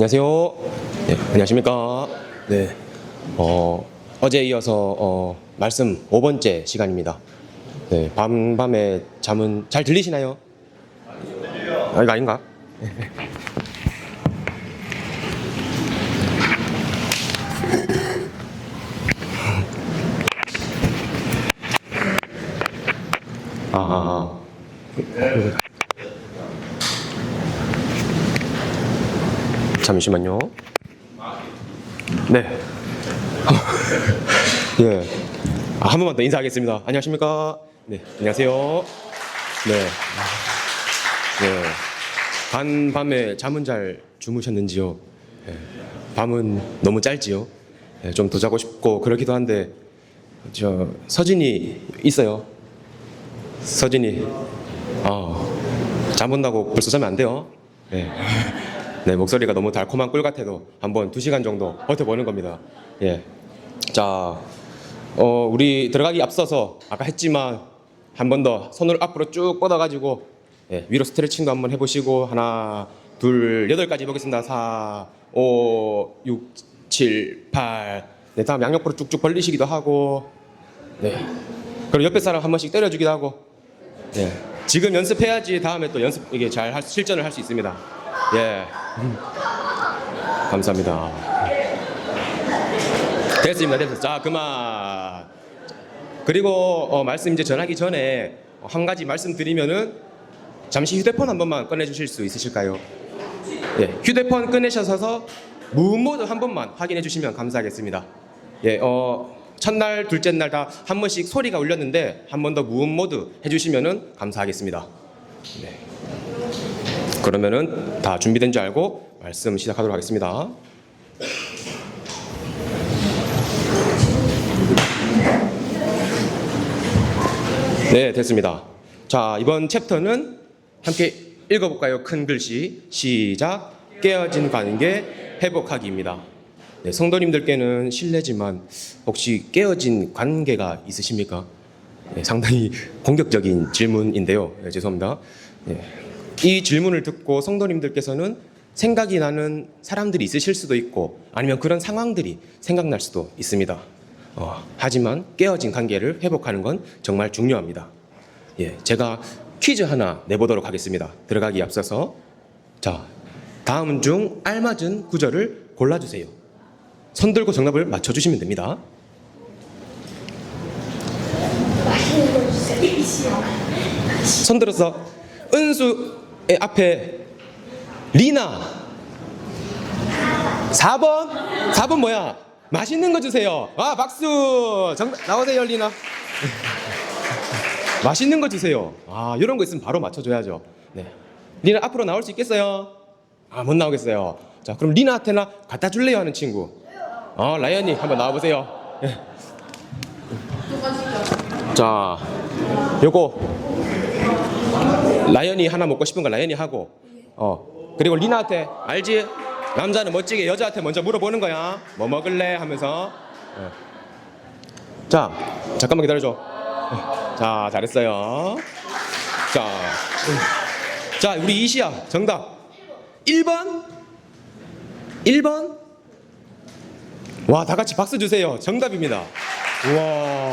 안녕하세요. 네, 안녕하십니까. 네. 어, 어제 이어서 어, 말씀 5번째 시간입니다. 네, 밤, 밤에 잠은 잘 들리시나요? 아, 이거 아닌가? 아, 아, 아. 잠시만요. 네. 예. 아, 한 번만 더 인사하겠습니다. 안녕하십니까? 네. 안녕하세요. 네. 네. 반 밤에 잠은 잘 주무셨는지요? 예. 밤은 너무 짧지요? 예, 좀더 자고 싶고 그러기도 한데 저 서진이 있어요. 서진이. 아, 잠 온다고 벌써 자면 안 돼요. 네. 네, 목소리가 너무 달콤한 꿀 같아도 한번 두 시간 정도 버텨보는 겁니다. 예. 자, 어, 우리 들어가기 앞서서 아까 했지만 한 번 더 손을 앞으로 쭉 뻗어가지고 예, 위로 스트레칭도 한번 해보시고 하나, 둘, 여덟까지 해보겠습니다. 4, 5, 6, 7, 8. 네, 다음 양옆으로 쭉쭉 벌리시기도 하고 네. 그리고 옆에 사람 한 번씩 때려주기도 하고 네. 지금 연습해야지 다음에 또 연습 이게 잘 할- 실전을 할 수 있습니다. 예. 음. 감사합니다. 됐습니다. 됐습니다. 자, 그만. 그리고 어, 말씀 이제 전하기 전에 한 가지 말씀드리면은 잠시 휴대폰 한 번만 꺼내 주실 수 있으실까요? 예. 휴대폰 꺼내셔서 무음 모드 한 번만 확인해 주시면 감사하겠습니다. 예. 어, 첫날, 둘째 날 다 한 번씩 소리가 울렸는데 한 번 더 무음 모드 해 주시면은 감사하겠습니다. 네. 그러면은 다 준비된 줄 알고 말씀 시작하도록 하겠습니다. 네, 됐습니다. 자, 이번 챕터는 함께 읽어볼까요? 큰 글씨 시작. 깨어진 관계 회복하기입니다. 네, 성도님들께는 실례지만 혹시 깨어진 관계가 있으십니까? 네, 상당히 공격적인 질문인데요. 네, 죄송합니다. 네, 이 질문을 듣고 성도님들께서는 생각이 나는 사람들이 있으실 수도 있고 아니면 그런 상황들이 생각날 수도 있습니다. 어, 하지만 깨어진 관계를 회복하는 건 정말 중요합니다. 예, 제가 퀴즈 하나 내보도록 하겠습니다. 들어가기 앞서서 자 다음 중 알맞은 구절을 골라주세요. 손 들고 정답을 맞춰주시면 됩니다. 손 들어서 은수의 앞에 리나. 4번? 4번 뭐야? 맛있는 거 주세요. 아 박수. 정답 나오세요 리나. 맛있는 거 주세요. 아 이런 거 있으면 바로 맞춰줘야죠. 네. 리나 앞으로 나올 수 있겠어요? 아 못 나오겠어요. 자 그럼 리나한테나 갖다 줄래요? 하는 친구. 어 라이언이 한번 나와보세요. 예. 자 요거 라이언이 하나 먹고 싶은 거 라이언이 하고. 어. 그리고 리나한테 알지? 남자는 멋지게 여자한테 먼저 물어보는 거야. 뭐 먹을래? 하면서. 어. 자 잠깐만 기다려줘. 어, 자 잘했어요. 자, 자 우리 이시야 정답. 1번? 1번? 와 다 같이 박수 주세요. 정답입니다. 와.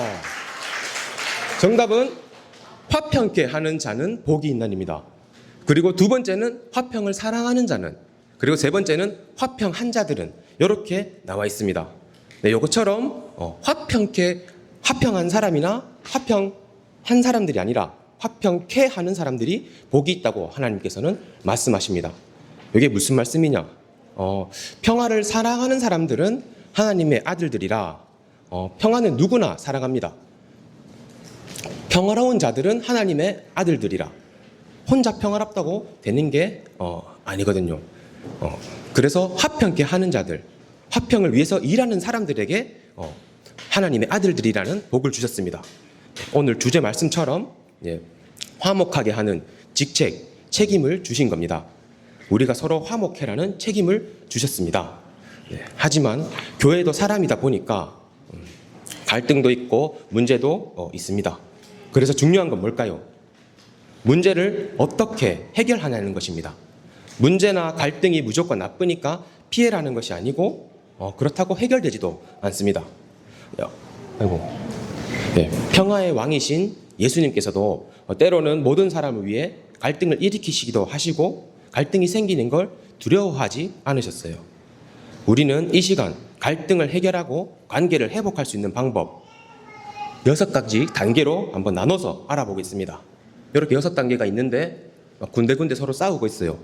정답은 화평케 하는 자는 복이 있나입니다. 그리고 두 번째는 화평을 사랑하는 자는 그리고 세 번째는 화평한 자들은 이렇게 나와 있습니다. 네, 요것처럼 어, 화평케 화평한 사람이나 화평한 사람들이 아니라 화평케 하는 사람들이 복이 있다고 하나님께서는 말씀하십니다. 이게 무슨 말씀이냐? 어, 평화를 사랑하는 사람들은 하나님의 아들들이라 어, 평화는 누구나 사랑합니다. 평화로운 자들은 하나님의 아들들이라 혼자 평화롭다고 되는 게 어, 아니거든요. 어, 그래서 화평케 하는 자들, 화평을 위해서 일하는 사람들에게 어, 하나님의 아들들이라는 복을 주셨습니다. 오늘 주제 말씀처럼 예, 화목하게 하는 직책, 책임을 주신 겁니다. 우리가 서로 화목해라는 책임을 주셨습니다. 예, 하지만 교회도 사람이다 보니까 음, 갈등도 있고 문제도 어, 있습니다. 그래서 중요한 건 뭘까요? 문제를 어떻게 해결하냐는 것입니다. 문제나 갈등이 무조건 나쁘니까 피해라는 것이 아니고 어, 그렇다고 해결되지도 않습니다. 야, 아이고. 네, 평화의 왕이신 예수님께서도 어, 때로는 모든 사람을 위해 갈등을 일으키시기도 하시고 갈등이 생기는 걸 두려워하지 않으셨어요. 우리는 이 시간 갈등을 해결하고 관계를 회복할 수 있는 방법 여섯 가지 단계로 한번 나눠서 알아보겠습니다. 이렇게 여섯 단계가 있는데 막 군데군데 서로 싸우고 있어요.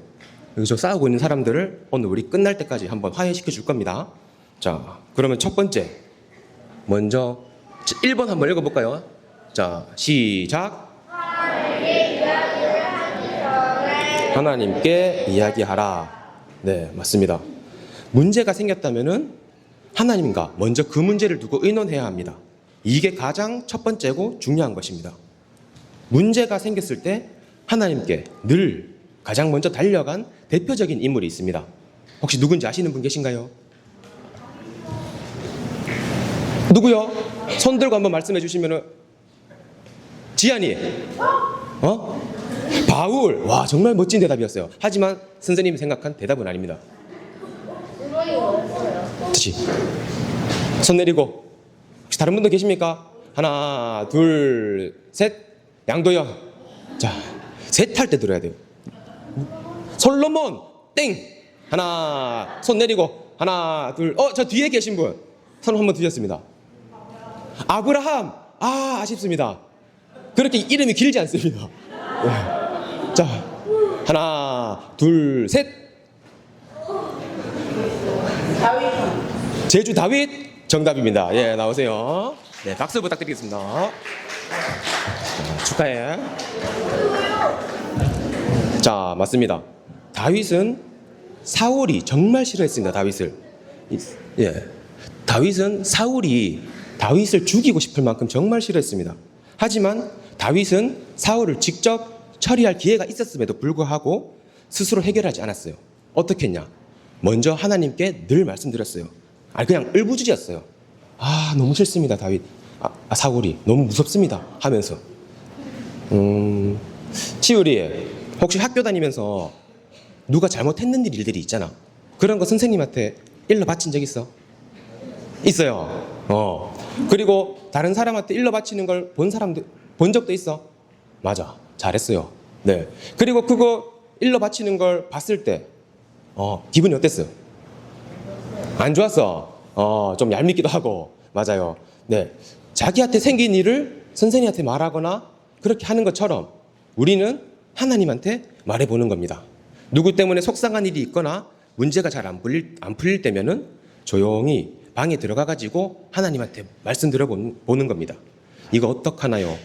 여기서 싸우고 있는 사람들을 오늘 우리 끝날 때까지 한번 화해시켜 줄 겁니다. 자, 그러면 첫 번째 먼저 1번 한번 읽어볼까요? 자, 시작. 하나님께 이야기하라. 네, 맞습니다. 문제가 생겼다면은 하나님과 먼저 그 문제를 두고 의논해야 합니다. 이게 가장 첫 번째고 중요한 것입니다. 문제가 생겼을 때 하나님께 늘 가장 먼저 달려간 대표적인 인물이 있습니다. 혹시 누군지 아시는 분 계신가요? 누구요? 손 들고 한번 말씀해 주시면은 지안이. 어? 바울. 와, 정말 멋진 대답이었어요. 하지만 선생님이 생각한 대답은 아닙니다. 그치? 손 내리고. 혹시 다른 분도 계십니까? 하나, 둘, 셋. 양도요. 자, 셋 할 때 들어야 돼요. 솔로몬. 땡. 하나, 손 내리고. 하나, 둘. 어, 저 뒤에 계신 분. 손 한번 드렸습니다. 아브라함. 아, 아쉽습니다. 그렇게 이름이 길지 않습니다. 네. 자, 하나, 둘, 셋. 제주 다윗 정답입니다. 예, 나오세요. 네, 박수 부탁드리겠습니다. 자, 축하해. 자, 맞습니다. 다윗은 사울이 정말 싫어했습니다. 다윗을. 이- 예. 다윗은 사울이 다윗을 죽이고 싶을 만큼 정말 싫어했습니다. 하지만 다윗은 사울을 직접 처리할 기회가 있었음에도 불구하고 스스로 해결하지 않았어요. 어떻게 했냐? 먼저 하나님께 늘 말씀드렸어요. 아니 그냥 을부주지였어요. 아 너무 싫습니다, 다윗. 아, 아, 사울이 너무 무섭습니다. 하면서 음 치우리 혹시 학교 다니면서 누가 잘못했는 일들이 있잖아. 그런 거 선생님한테 일러 바친 적 있어? 있어요. 어. 그리고 다른 사람한테 일러 바치는 걸 본 사람들 본 적도 있어. 맞아. 잘했어요. 네. 그리고 그거 일러 바치는 걸 봤을 때 어, 기분이 어땠어? 안 좋았어. 어, 좀 얄밉기도 하고. 맞아요. 네. 자기한테 생긴 일을 선생님한테 말하거나 그렇게 하는 것처럼 우리는 하나님한테 말해 보는 겁니다. 누구 때문에 속상한 일이 있거나 문제가 잘 안 풀릴, 안 풀릴 때면은 조용히 방에 들어가 가지고 하나님한테 말씀드려 보는 겁니다. 이거 어떡하나요?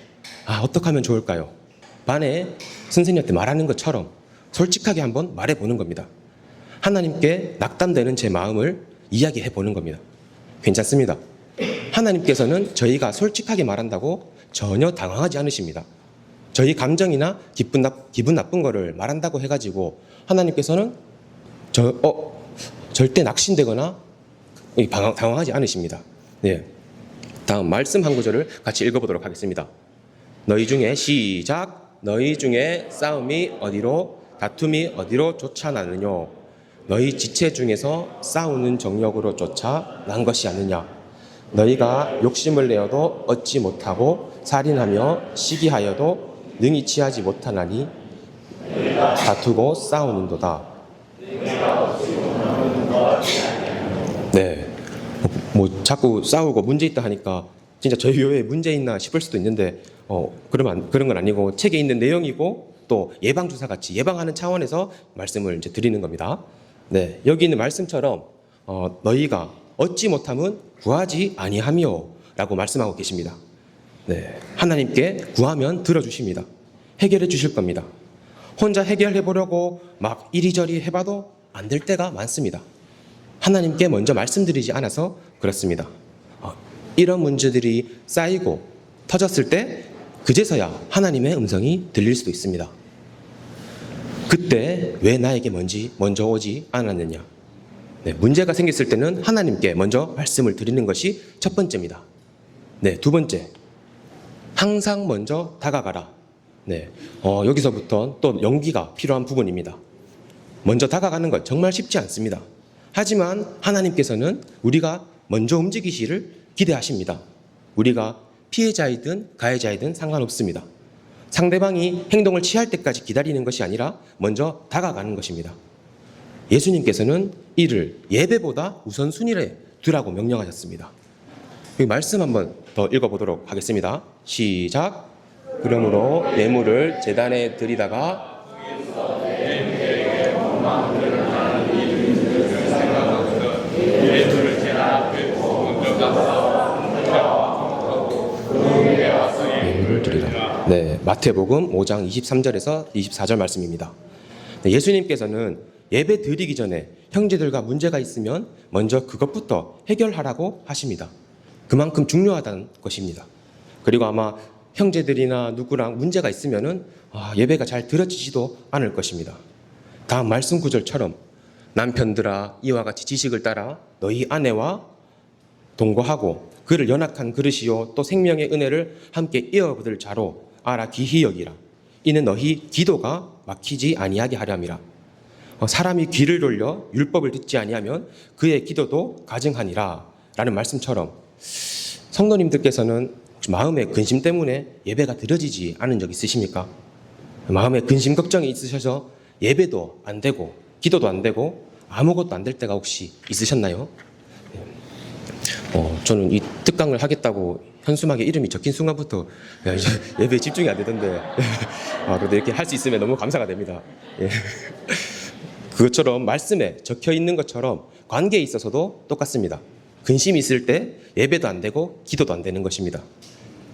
아, 어떡하면 좋을까요? 반에 선생님한테 말하는 것처럼 솔직하게 한번 말해 보는 겁니다. 하나님께 낙담되는 제 마음을 이야기해 보는 겁니다. 괜찮습니다. 하나님께서는 저희가 솔직하게 말한다고 전혀 당황하지 않으십니다. 저희 감정이나 기분, 나, 기분 나쁜 거를 말한다고 해가지고 하나님께서는 저, 어, 절대 낙심되거나 당황하지 않으십니다. 네. 다음 말씀 한 구절을 같이 읽어보도록 하겠습니다. 너희 중에 시작 너희 중에 싸움이 어디로 다툼이 어디로 쫓아나느뇨 너희 지체 중에서 싸우는 정력으로 쫓아 난 것이 아니냐 너희가 욕심을 내어도 얻지 못하고 살인하며 시기하여도 능히 취하지 못하나니 다투고 싸우는도다 네. 뭐 자꾸 싸우고 문제 있다 하니까 진짜 저희 교회에 문제 있나 싶을 수도 있는데 어 그러면 안- 그런 건 아니고 책에 있는 내용이고 또 예방 주사 같이 예방하는 차원에서 말씀을 이제 드리는 겁니다. 네 여기 있는 말씀처럼 어 너희가 얻지 못함은 구하지 아니하며라고 말씀하고 계십니다. 네 하나님께 구하면 들어주십니다. 해결해 주실 겁니다. 혼자 해결해 보려고 막 이리저리 해봐도 안 될 때가 많습니다. 하나님께 먼저 말씀드리지 않아서 그렇습니다. 어, 이런 문제들이 쌓이고 터졌을 때 그제서야 하나님의 음성이 들릴 수도 있습니다. 그때 왜 나에게 먼지 먼저 오지 않았느냐? 네, 문제가 생겼을 때는 하나님께 먼저 말씀을 드리는 것이 첫 번째입니다. 네, 두 번째. 항상 먼저 다가가라. 네, 어, 여기서부터 또 연기가 필요한 부분입니다. 먼저 다가가는 것 정말 쉽지 않습니다. 하지만 하나님께서는 우리가 먼저 움직이시를 기대하십니다. 우리가 피해자이든 가해자이든 상관없습니다. 상대방이 행동을 취할 때까지 기다리는 것이 아니라 먼저 다가가는 것입니다. 예수님께서는 이를 예배보다 우선순위에 두라고 명령하셨습니다. 이 말씀 한번 더 읽어보도록 하겠습니다. 시작. 그러므로 예물을 재단에 드리다가 예물을 드리라. 네, 마태복음 5장 23절에서 24절 말씀입니다. 네, 예수님께서는 예배 드리기 전에 형제들과 문제가 있으면 먼저 그것부터 해결하라고 하십니다. 그만큼 중요하다는 것입니다. 그리고 아마 형제들이나 누구랑 문제가 있으면은 아, 예배가 잘 들어지지도 않을 것입니다. 다음 말씀 구절처럼 남편들아 이와 같이 지식을 따라 너희 아내와 동거하고 그를 연약한 그릇이요 또 생명의 은혜를 함께 이어받을 자로 알아 기히 여기라 이는 너희 기도가 막히지 아니하게 하렴이라 어, 사람이 귀를 돌려 율법을 듣지 아니하면 그의 기도도 가증하니라 라는 말씀처럼 성도님들께서는 혹시 마음의 근심 때문에 예배가 드려지지 않은 적 있으십니까? 마음에 근심 걱정이 있으셔서 예배도 안 되고 기도도 안 되고 아무것도 안 될 때가 혹시 있으셨나요? 어, 저는 이 특강을 하겠다고 현수막에 이름이 적힌 순간부터 야, 이제 예배에 집중이 안 되던데 아, 그래도 이렇게 할 수 있으면 너무 감사가 됩니다. 예. 그것처럼 말씀에 적혀 있는 것처럼 관계에 있어서도 똑같습니다. 근심이 있을 때 예배도 안 되고 기도도 안 되는 것입니다.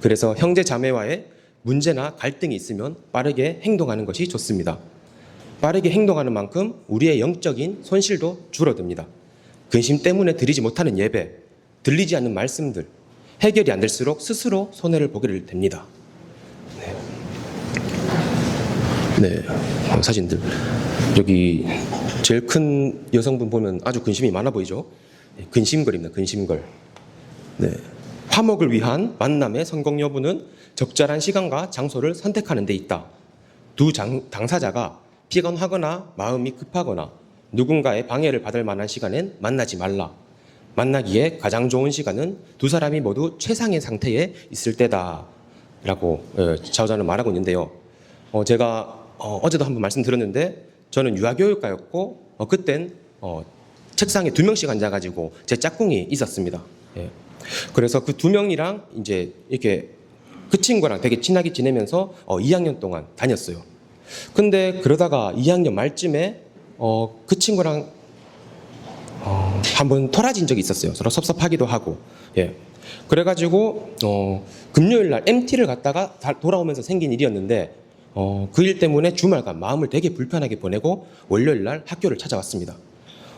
그래서 형제 자매와의 문제나 갈등이 있으면 빠르게 행동하는 것이 좋습니다. 빠르게 행동하는 만큼 우리의 영적인 손실도 줄어듭니다. 근심 때문에 드리지 못하는 예배, 들리지 않는 말씀들, 해결이 안 될수록 스스로 손해를 보게 됩니다. 네. 네. 어, 사진들. 여기 제일 큰 여성분 보면 아주 근심이 많아 보이죠? 네, 근심걸입니다. 근심걸. 네. 화목을 위한 만남의 성공 여부는 적절한 시간과 장소를 선택하는 데 있다. 두 장- 당사자가 피곤하거나 마음이 급하거나 누군가의 방해를 받을 만한 시간엔 만나지 말라. 만나기에 가장 좋은 시간은 두 사람이 모두 최상의 상태에 있을 때다. 라고 어, 자오자는 말하고 있는데요. 어, 제가 어, 제도 한번 말씀드렸는데 저는 유아교육과였고 어, 그땐 어, 책상에 두 명씩 앉아가지고 제 짝꿍이 있었습니다. 예. 그래서 그 두 명이랑 이제 이렇게 그 친구랑 되게 친하게 지내면서 어, 2학년 동안 다녔어요. 근데 그러다가 2학년 말쯤에 어, 그 친구랑 어, 한번 토라진 적이 있었어요. 서로 섭섭하기도 하고. 예. 그래가지고 어, 금요일 날 MT를 갔다가 다- 돌아오면서 생긴 일이었는데 어, 그 일 때문에 주말간 마음을 되게 불편하게 보내고 월요일 날 학교를 찾아왔습니다.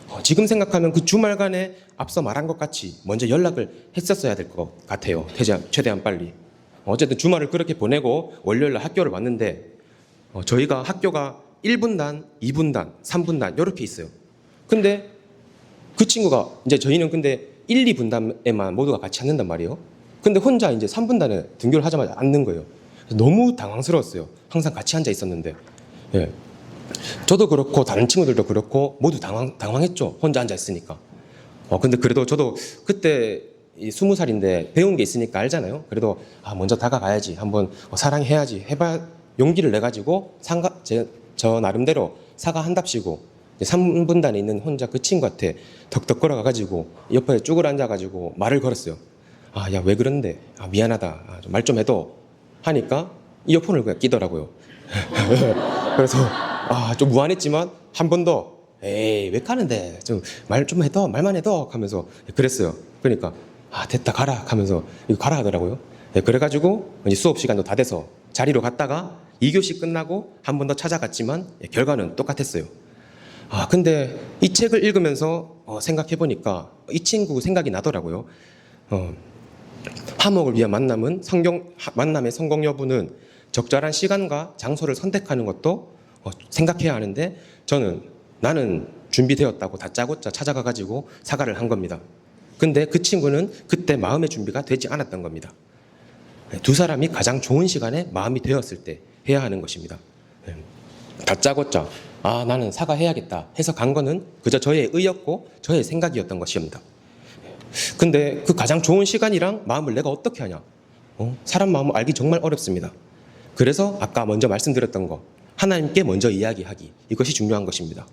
어, 지금 생각하면 그 주말간에 앞서 말한 것 같이 먼저 연락을 했었어야 될 것 같아요. 최대한, 최대한 빨리. 어쨌든 주말을 그렇게 보내고 월요일 날 학교를 왔는데 어, 저희가 학교가 1분단, 2분단, 3분단 이렇게 있어요. 근데 그 친구가 이제 저희는 근데 1, 2분단에만 모두가 같이 앉는단 말이에요. 근데 혼자 이제 3분단에 등교를 하자마자 앉는 거예요. 너무 당황스러웠어요. 항상 같이 앉아 있었는데. 예. 저도 그렇고 다른 친구들도 그렇고 모두 당황, 당황했죠. 혼자 앉아 있으니까. 어, 근데 그래도 저도 그때 이 스무 살인데 배운 게 있으니까 알잖아요. 그래도 아, 먼저 다가가야지. 한번 어, 사랑해야지. 해봐 용기를 내 가지고 상가, 제, 저 나름대로 사과한답시고 3분단에 있는 혼자 그 친구한테 덕덕 걸어가가지고 옆에 쭈글 앉아가지고 말을 걸었어요. 아, 야, 왜 그런데? 아, 미안하다. 아, 말 좀 해도. 하니까 이어폰을 그냥 끼더라고요. 그래서 아, 좀 무안했지만 한 번 더 에이, 왜 가는데? 좀 말 좀 해도 말만 해도 하면서 그랬어요. 그러니까 아, 됐다 가라 하면서 이거 가라 하더라고요. 예, 그래가지고 이제 수업 시간도 다 돼서 자리로 갔다가 2교시 끝나고 한 번 더 찾아갔지만 예, 결과는 똑같았어요. 아, 근데 이 책을 읽으면서 어, 생각해 보니까 이 친구 생각이 나더라고요. 어, 화목을 위한 만남은 성경 하- 만남의 성공 여부는 적절한 시간과 장소를 선택하는 것도 어, 생각해야 하는데 저는 나는 준비되었다고 다짜고짜 찾아가 가지고 사과를 한 겁니다. 근데 그 친구는 그때 마음의 준비가 되지 않았던 겁니다. 네, 두 사람이 가장 좋은 시간에 마음이 되었을 때 해야 하는 것입니다. 네, 다짜고짜 아 나는 사과해야겠다 해서 간 거는 그저 저의 의였고 저의 생각이었던 것이옵니다. 근데 그 가장 좋은 시간이랑 마음을 내가 어떻게 하냐? 어? 사람 마음을 알기 정말 어렵습니다. 그래서 아까 먼저 말씀드렸던 거 하나님께 먼저 이야기하기 이것이 중요한 것입니다.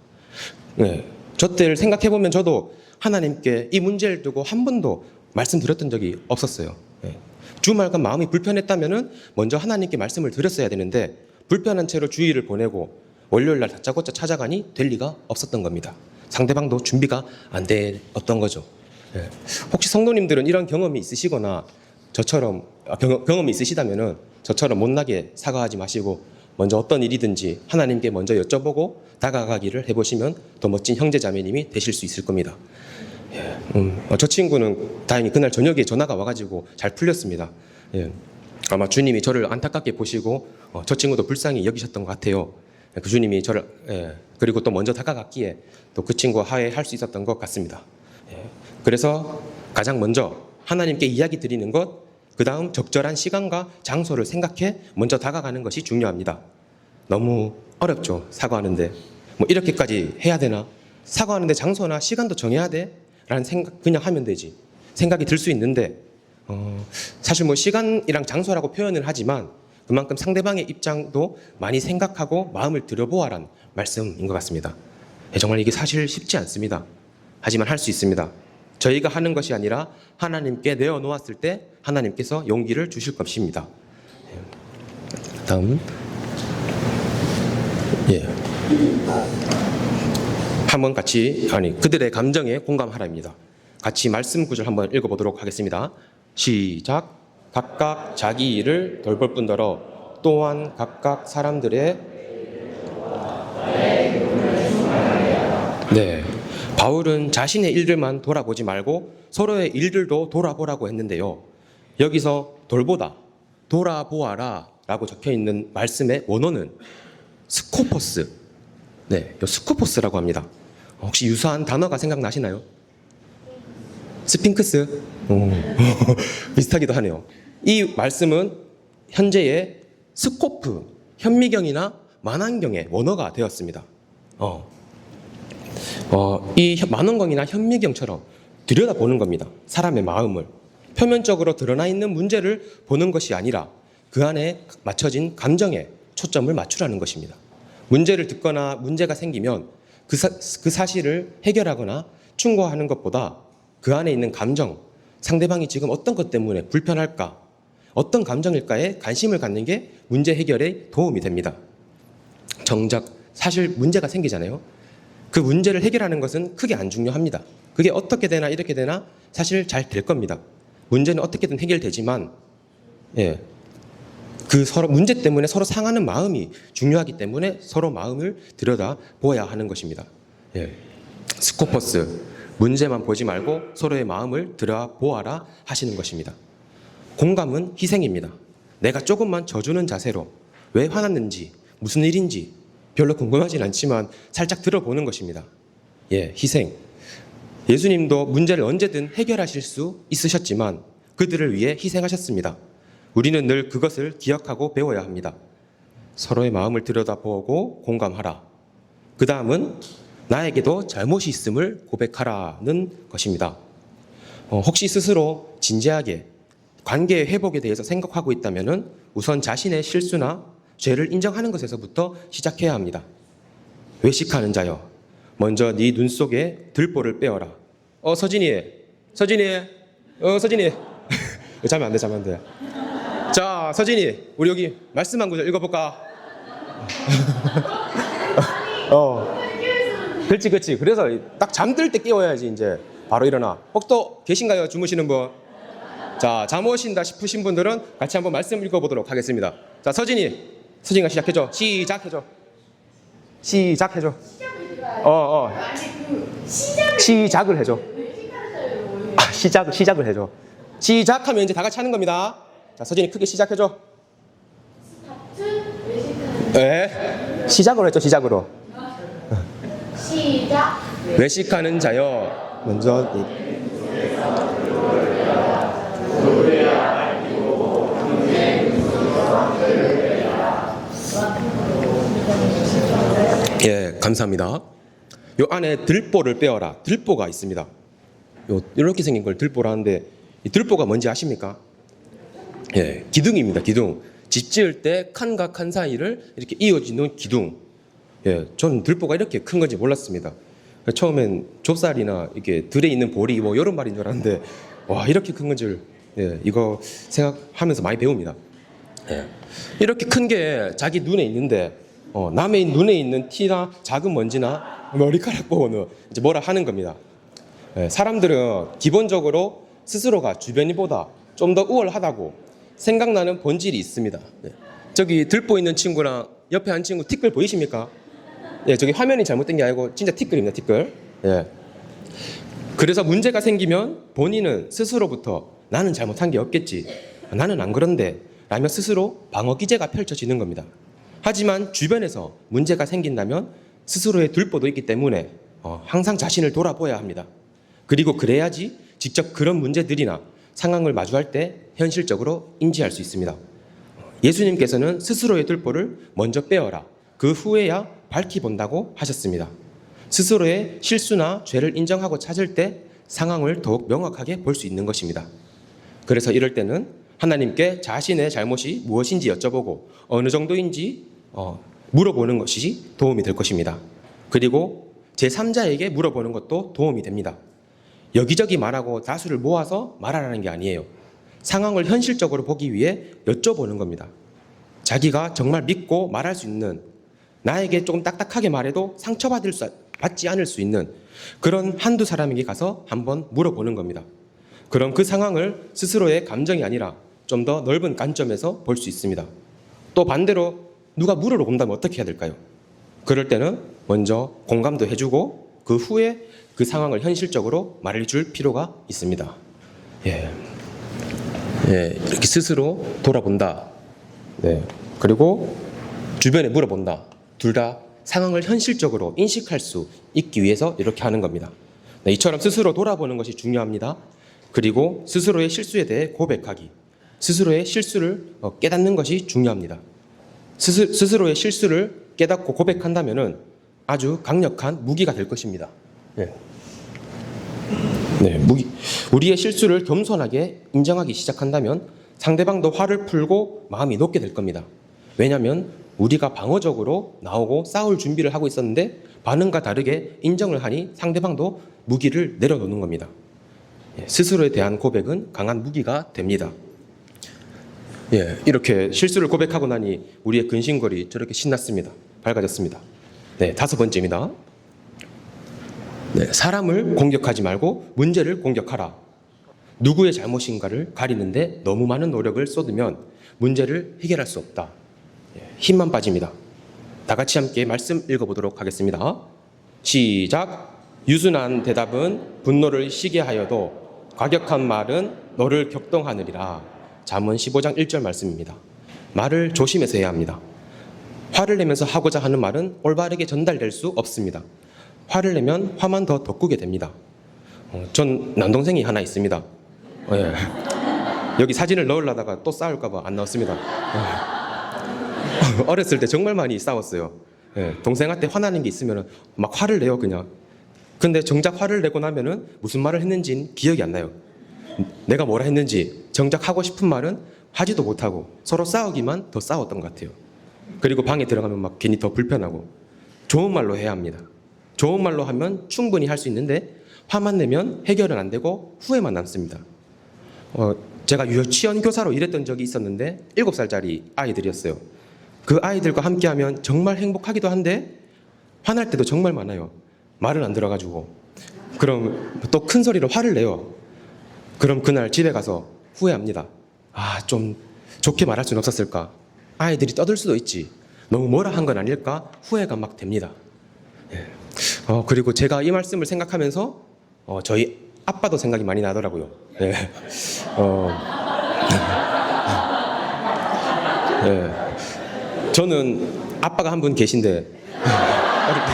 네, 저 때를 생각해 보면 저도 하나님께 이 문제를 두고 한 번도 말씀드렸던 적이 없었어요. 네. 주말간 마음이 불편했다면은 먼저 하나님께 말씀을 드렸어야 되는데 불편한 채로 주의를 보내고 월요일 날 다짜고짜 찾아가니 될 리가 없었던 겁니다. 상대방도 준비가 안 되었던 거죠. 예. 혹시 성도님들은 이런 경험이 있으시거나 저처럼 아, 경, 경험이 있으시다면은 저처럼 못나게 사과하지 마시고 먼저 어떤 일이든지 하나님께 먼저 여쭤보고 다가가기를 해보시면 더 멋진 형제 자매님이 되실 수 있을 겁니다. 예, 음, 어, 저 친구는 다행히 그날 저녁에 전화가 와가지고 잘 풀렸습니다. 예, 아마 주님이 저를 안타깝게 보시고 어, 저 친구도 불쌍히 여기셨던 것 같아요. 예, 그 주님이 저를 예, 그리고 또 먼저 다가갔기에 또 그 친구와 화해할 수 있었던 것 같습니다. 예, 그래서 가장 먼저 하나님께 이야기 드리는 것, 그 다음 적절한 시간과 장소를 생각해 먼저 다가가는 것이 중요합니다. 너무 어렵죠, 사과하는데. 뭐 이렇게까지 해야 되나? 사과하는데 장소나 시간도 정해야 돼? 라는 생각, 그냥 하면 되지. 생각이 들 수 있는데, 어, 사실 뭐 시간이랑 장소라고 표현을 하지만 그만큼 상대방의 입장도 많이 생각하고 마음을 들여보아란 말씀인 것 같습니다. 예, 정말 이게 사실 쉽지 않습니다. 하지만 할 수 있습니다. 저희가 하는 것이 아니라 하나님께 내어놓았을 때 하나님께서 용기를 주실 것입니다. 예. 다음. 예. 한번 같이 아니 그들의 감정에 공감하라입니다. 같이 말씀 구절 한번 읽어보도록 하겠습니다. 시작. 각각 자기 일을 돌볼 뿐더러 또한 각각 사람들의 네. 바울은 자신의 일들만 돌아보지 말고 서로의 일들도 돌아보라고 했는데요. 여기서 돌보다, 돌아보아라 라고 적혀 있는 말씀의 원어는 스코퍼스. 네, 요 스코퍼스라고 합니다. 혹시 유사한 단어가 생각나시나요? 스핑크스? 오, 비슷하기도 하네요. 이 말씀은 현재의 스코프, 현미경이나 만안경의 원어가 되었습니다. 어, 어, 이 현- 만원경이나 현미경처럼 들여다보는 겁니다. 사람의 마음을. 표면적으로 드러나 있는 문제를 보는 것이 아니라 그 안에 맞춰진 감정에 초점을 맞추라는 것입니다. 문제를 듣거나 문제가 생기면 그, 사, 그 사실을 해결하거나 충고하는 것보다 그 안에 있는 감정, 상대방이 지금 어떤 것 때문에 불편할까, 어떤 감정일까에 관심을 갖는 게 문제 해결에 도움이 됩니다. 정작 사실 문제가 생기잖아요. 그 문제를 해결하는 것은 크게 안 중요합니다. 그게 어떻게 되나 이렇게 되나 사실 잘 될 겁니다. 문제는 어떻게든 해결되지만 예. 그 서로 문제 때문에 서로 상하는 마음이 중요하기 때문에 서로 마음을 들여다 보아야 하는 것입니다. 예. 스코퍼스 문제만 보지 말고 서로의 마음을 들여 보아라 하시는 것입니다. 공감은 희생입니다. 내가 조금만 져주는 자세로 왜 화났는지 무슨 일인지 별로 궁금하진 않지만 살짝 들어보는 것입니다. 예, 희생. 예수님도 문제를 언제든 해결하실 수 있으셨지만 그들을 위해 희생하셨습니다. 우리는 늘 그것을 기억하고 배워야 합니다. 서로의 마음을 들여다보고 공감하라. 그 다음은 나에게도 잘못이 있음을 고백하라는 것입니다. 어, 혹시 스스로 진지하게 관계의 회복에 대해서 생각하고 있다면 우선 자신의 실수나 죄를 인정하는 것에서부터 시작해야 합니다. 외식하는 자여, 먼저 네 눈 속에 들보를 빼어라. 어 서진이, 서진이, 어 서진이, 자면 안 돼, 자면 안 돼. 자 서진이, 우리 여기 말씀 한 구절 읽어볼까? 어, 그렇지, 그렇지. 그래서 딱 잠들 때 깨워야지 이제 바로 일어나. 혹또 계신가요, 주무시는 분? 자, 잠 오신다 싶으신 분들은 같이 한번 말씀 읽어보도록 하겠습니다. 자, 서진이, 서진이가 시작해줘. 시작해줘. 시작해줘. 어, 어. 시작 시작을 해줘. 아, 시작, 시작을 해줘. 시작하면 이제 다 같이 하는 겁니다. 자, 서진이 크게 시작해줘. 네. 시작으로 했죠, 시작으로. 시작 외식하는 자여. 먼저. 이- 예, 감사합니다. 요 안에 들보를 빼어라. 들보가 있습니다. 요 이렇게 생긴 걸 들보라 하는데 이 들보가 뭔지 아십니까? 예, 기둥입니다. 기둥. 집 지을 때 칸과 칸 사이를 이렇게 이어지는 기둥. 예, 저는 들보가 이렇게 큰 건지 몰랐습니다. 처음엔 좁쌀이나 이렇게 들에 있는 보리 뭐 이런 말인 줄 알았는데 와 이렇게 큰 건줄 예, 이거 생각하면서 많이 배웁니다. 예. 이렇게 큰 게 자기 눈에 있는데 어, 남의 눈에 있는 티나 작은 먼지나 머리카락 보고는 이제 뭐라 하는 겁니다. 예, 사람들은 기본적으로 스스로가 주변이보다 좀 더 우월하다고 생각나는 본질이 있습니다. 예. 저기 들보 있는 친구랑 옆에 한 친구 티끌 보이십니까? 예, 저기 화면이 잘못된 게 아니고 진짜 티끌입니다, 티끌. 예. 그래서 문제가 생기면 본인은 스스로부터 나는 잘못한 게 없겠지. 나는 안 그런데. 라며 스스로 방어 기제가 펼쳐지는 겁니다. 하지만 주변에서 문제가 생긴다면 스스로의 들보도 있기 때문에 어, 항상 자신을 돌아보아야 합니다. 그리고 그래야지 직접 그런 문제들이나 상황을 마주할 때 현실적으로 인지할 수 있습니다. 예수님께서는 스스로의 들보를 먼저 빼어라. 그 후에야 밝히 본다고 하셨습니다. 스스로의 실수나 죄를 인정하고 찾을 때 상황을 더욱 명확하게 볼 수 있는 것입니다. 그래서 이럴 때는 하나님께 자신의 잘못이 무엇인지 여쭤보고 어느 정도인지 어, 물어보는 것이 도움이 될 것입니다. 그리고 제3자에게 물어보는 것도 도움이 됩니다. 여기저기 말하고 다수를 모아서 말하라는 게 아니에요. 상황을 현실적으로 보기 위해 여쭤보는 겁니다. 자기가 정말 믿고 말할 수 있는 나에게 조금 딱딱하게 말해도 상처받을 수, 받지 않을 수 있는 그런 한두 사람에게 가서 한번 물어보는 겁니다. 그럼 그 상황을 스스로의 감정이 아니라 좀 더 넓은 관점에서 볼 수 있습니다. 또 반대로 누가 물으러 온다면 어떻게 해야 될까요? 그럴 때는 먼저 공감도 해주고 그 후에 그 상황을 현실적으로 말해줄 필요가 있습니다. 예. 예, 이렇게 스스로 돌아본다. 네. 그리고 주변에 물어본다. 둘 다 상황을 현실적으로 인식할 수 있기 위해서 이렇게 하는 겁니다. 네, 이처럼 스스로 돌아보는 것이 중요합니다. 그리고 스스로의 실수에 대해 고백하기. 스스로의 실수를 어, 깨닫는 것이 중요합니다. 스스, 스스로의 실수를 깨닫고 고백한다면 아주 강력한 무기가 될 것입니다. 네. 네, 무기, 우리의 실수를 겸손하게 인정하기 시작한다면 상대방도 화를 풀고 마음이 높게 될 겁니다. 왜냐하면 우리가 방어적으로 나오고 싸울 준비를 하고 있었는데 반응과 다르게 인정을 하니 상대방도 무기를 내려놓는 겁니다. 예, 스스로에 대한 고백은 강한 무기가 됩니다. 예, 이렇게 실수를 고백하고 나니 우리의 근심거리 저렇게 신났습니다. 밝아졌습니다. 네, 다섯 번째입니다. 네, 사람을 공격하지 말고 문제를 공격하라. 누구의 잘못인가를 가리는데 너무 많은 노력을 쏟으면 문제를 해결할 수 없다. 예, 힘만 빠집니다. 다 같이 함께 말씀 읽어보도록 하겠습니다. 시작. 유순한 대답은 분노를 시게 하여도 과격한 말은 너를 격동하느리라. 잠언 15장 1절 말씀입니다. 말을 조심해서 해야 합니다. 화를 내면서 하고자 하는 말은 올바르게 전달될 수 없습니다. 화를 내면 화만 더 돋구게 됩니다. 어, 전 남동생이 하나 있습니다. 어, 예. 여기 사진을 넣으려다가 또 싸울까봐 안 넣었습니다. 어. 어렸을 때 정말 많이 싸웠어요. 예. 동생한테 화나는 게 있으면 막 화를 내요, 그냥. 근데 정작 화를 내고 나면은 무슨 말을 했는지는 기억이 안 나요. 내가 뭐라 했는지 정작 하고 싶은 말은 하지도 못하고 서로 싸우기만 더 싸웠던 것 같아요. 그리고 방에 들어가면 막 괜히 더 불편하고 좋은 말로 해야 합니다. 좋은 말로 하면 충분히 할 수 있는데 화만 내면 해결은 안 되고 후회만 남습니다. 어, 제가 유치원 교사로 일했던 적이 있었는데 7살짜리 아이들이었어요. 그 아이들과 함께하면 정말 행복하기도 한데 화날 때도 정말 많아요. 말을 안 들어가지고 그럼 또 큰 소리로 화를 내요. 그럼 그날 집에 가서 후회합니다. 아, 좀 좋게 말할 수는 없었을까? 아이들이 떠들 수도 있지. 너무 뭐라 한 건 아닐까? 후회가 막 됩니다. 예. 어, 그리고 제가 이 말씀을 생각하면서 어, 저희 아빠도 생각이 많이 나더라고요. 예. 어, 예. 저는 아빠가 한 분 계신데 어릴 때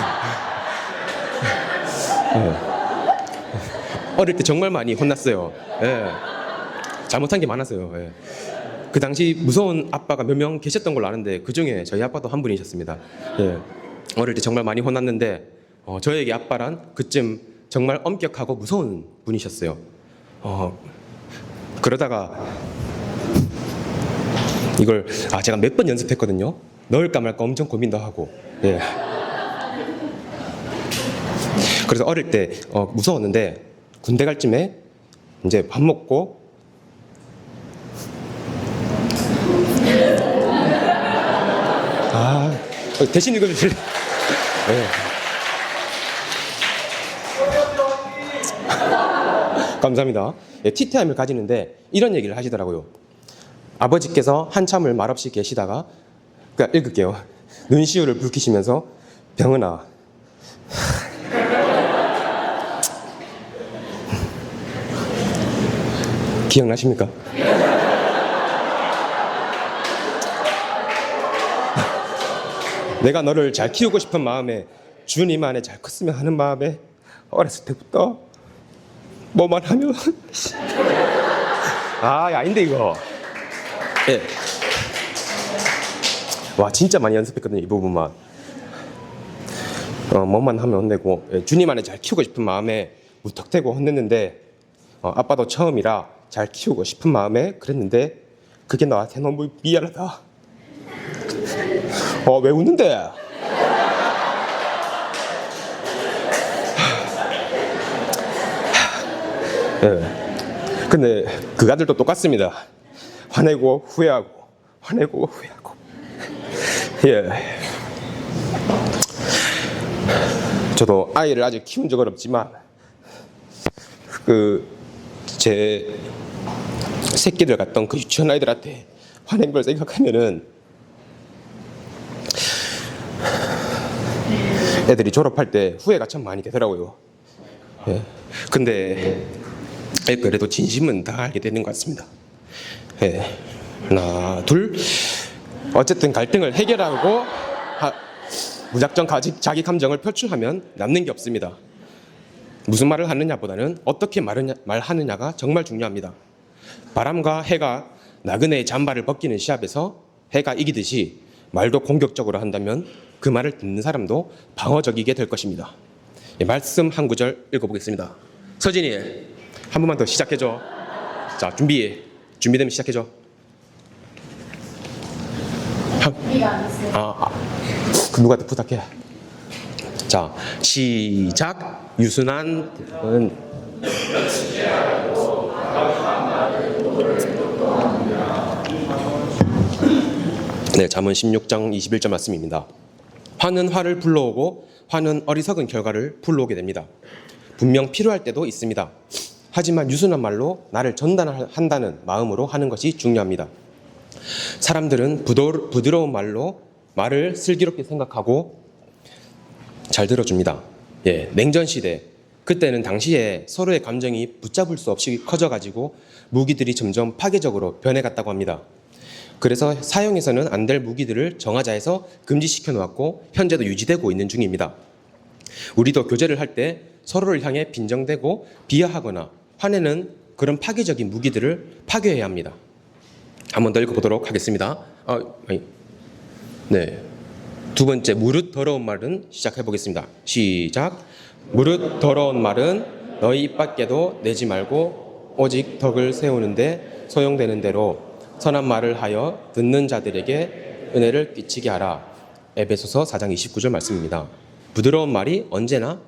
예. 어릴 때 정말 많이 혼났어요. 예. 잘못한 게 많았어요. 예. 그 당시 무서운 아빠가 몇 명 계셨던 걸로 아는데 그 중에 저희 아빠도 한 분이셨습니다. 예. 어릴 때 정말 많이 혼났는데 어, 저에게 아빠란 그쯤 정말 엄격하고 무서운 분이셨어요. 어, 그러다가 이걸 아 제가 몇 번 연습했거든요. 넣을까 말까 엄청 고민도 하고. 예. 그래서 어릴 때 어, 무서웠는데 군대 갈 쯤에 이제 밥 먹고 아 대신 읽어주실래? 네. 감사합니다. 예, 티타임을 가지는데 이런 얘기를 하시더라고요. 아버지께서 한참을 말없이 계시다가 그러니까 읽을게요. 눈시울을 붉히시면서 병은아 기억나십니까? 내가 너를 잘 키우고 싶은 마음에 주님 안에 잘 컸으면 하는 마음에 어렸을 때부터 뭐만 하면 아 아닌데 이거 예. 와 진짜 많이 연습했거든요 이 부분만 어, 뭐만 하면 혼내고 예, 주님 안에 잘 키우고 싶은 마음에 무턱대고 혼냈는데 어, 아빠도 처음이라 잘 키우고 싶은 마음에 그랬는데 그게 나한테 너무 미안하다 어, 왜 웃는데? 예. 근데 그 아들도 똑같습니다. 화내고 후회하고, 화내고 후회하고. 예. 저도 아이를 아직 키운 적은 없지만, 그, 제 새끼들 같던 그 유치원 아이들한테 화낸 걸 생각하면은 애들이 졸업할 때 후회가 참 많이 되더라고요. 예. 근데 예, 그래도 진심은 다 알게 되는 것 같습니다. 예. 하나, 둘. 어쨌든 갈등을 해결하고 하- 무작정 가지, 자기 감정을 표출하면 남는 게 없습니다. 무슨 말을 하느냐보다는 어떻게 말하냐, 말하느냐가 정말 중요합니다. 바람과 해가 나그네의 잠바를 벗기는 시합에서 해가 이기듯이 말도 공격적으로 한다면 그 말을 듣는 사람도 방어적이게 될 것입니다. 예, 말씀 한 구절 읽어보겠습니다. 서진이 한 번만 더 시작해줘. 자 준비 준비되면 시작해줘. 아, 아, 그 누구한테 부탁해. 자 시작. 유순한은 네, 잠언 16장 21절 말씀입니다. 화는 화를 불러오고 화는 어리석은 결과를 불러오게 됩니다. 분명 필요할 때도 있습니다. 하지만 유순한 말로 나를 전달한다는 마음으로 하는 것이 중요합니다. 사람들은 부드러운 말로 말을 슬기롭게 생각하고 잘 들어줍니다. 예, 냉전 시대 그때는 당시에 서로의 감정이 붙잡을 수 없이 커져가지고 무기들이 점점 파괴적으로 변해갔다고 합니다. 그래서 사용해서는 안 될 무기들을 정하자 해서 금지시켜 놓았고 현재도 유지되고 있는 중입니다. 우리도 교제를 할 때 서로를 향해 빈정대고 비하하거나 화내는 그런 파괴적인 무기들을 파괴해야 합니다. 한번 더 읽어보도록 하겠습니다. 아. 네. 두 번째 무릇 더러운 말은 시작해 보겠습니다. 시작. 무릇 더러운 말은 너희 입 밖에도 내지 말고 오직 덕을 세우는데 소용되는 대로 선한 말을 하여 듣는 자들에게 은혜를 끼치게 하라. 에베소서 4장 29절 말씀입니다. 부드러운 말이 언제나